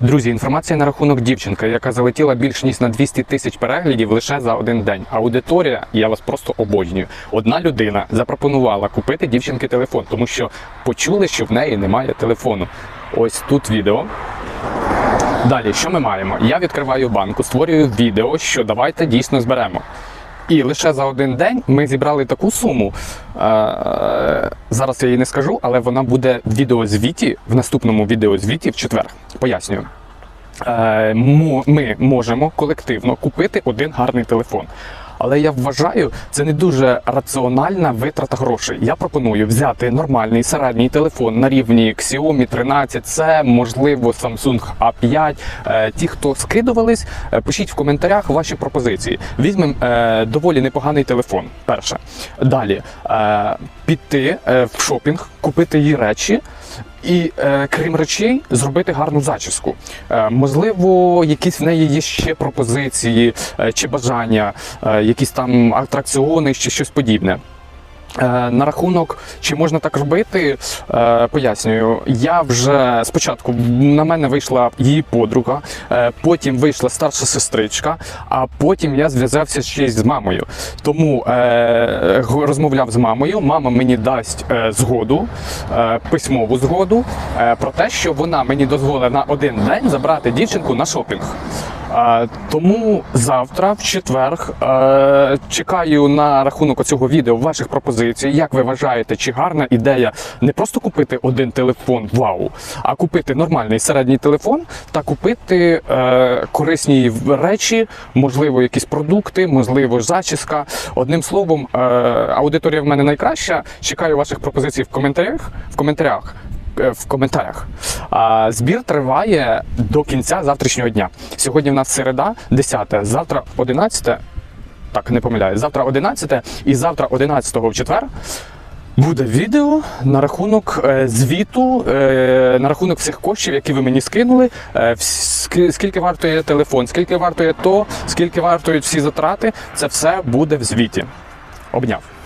Друзі, інформація на рахунок дівчинки, яка залетіла більш ніж на 200 тисяч переглядів лише за один день. Аудиторія, я вас просто обожнюю. Одна людина запропонувала купити дівчинки телефон, тому що почули, що в неї немає телефону. Ось тут відео. Далі, що ми маємо? Я відкриваю банку, створюю відео, що давайте дійсно зберемо. І лише за один день ми зібрали таку суму. Е, зараз я її не скажу, але вона буде в відеозвіті, в наступному відеозвіті в четвер. Пояснюю. Е, ми можемо колективно купити один гарний телефон. Але я вважаю, це не дуже раціональна витрата грошей. Я пропоную взяти нормальний середній телефон на рівні Xiaomi 13, це можливо Samsung A5. Е, Ті, хто скидувались, е, пишіть в коментарях ваші пропозиції. Візьмемо е, доволі непоганий телефон. Перше. Далі піти в шопінг, купити її речі. І е, крім речей, зробити гарну зачіску. Е, можливо, якісь в неї є ще пропозиції е, чи бажання, якісь там атракціони чи щось подібне. Е, На рахунок, чи можна так робити, е, пояснюю. Я вже спочатку на мене вийшла її подруга, е, потім вийшла старша сестричка, а потім я зв'язався ще з мамою. Тому розмовляв з мамою. Мама мені дасть згоду, письмову згоду про те, що вона мені дозволить на один день забрати дівчинку на шопінг. Тому завтра, в четвер, е, чекаю на рахунок цього відео ваших пропозицій. Як ви вважаєте, чи гарна ідея не просто купити один телефон, вау, а купити нормальний середній телефон та купити е, корисні речі, можливо, якісь продукти, можливо, зачіска. Одним словом, е, аудиторія в мене найкраща. Чекаю ваших пропозицій в коментарях. В коментарях в коментарях. А, збір триває до кінця завтрашнього дня. Сьогодні в нас середа, 10, завтра 11. Так, не помиляюсь. Завтра 11 і завтра 11 в четвер. Буде відео на рахунок е, звіту, е, на рахунок всіх коштів, які ви мені скинули. Е, скільки вартує телефон, скільки вартує то, скільки вартують всі затрати. Це все буде в звіті. Обняв.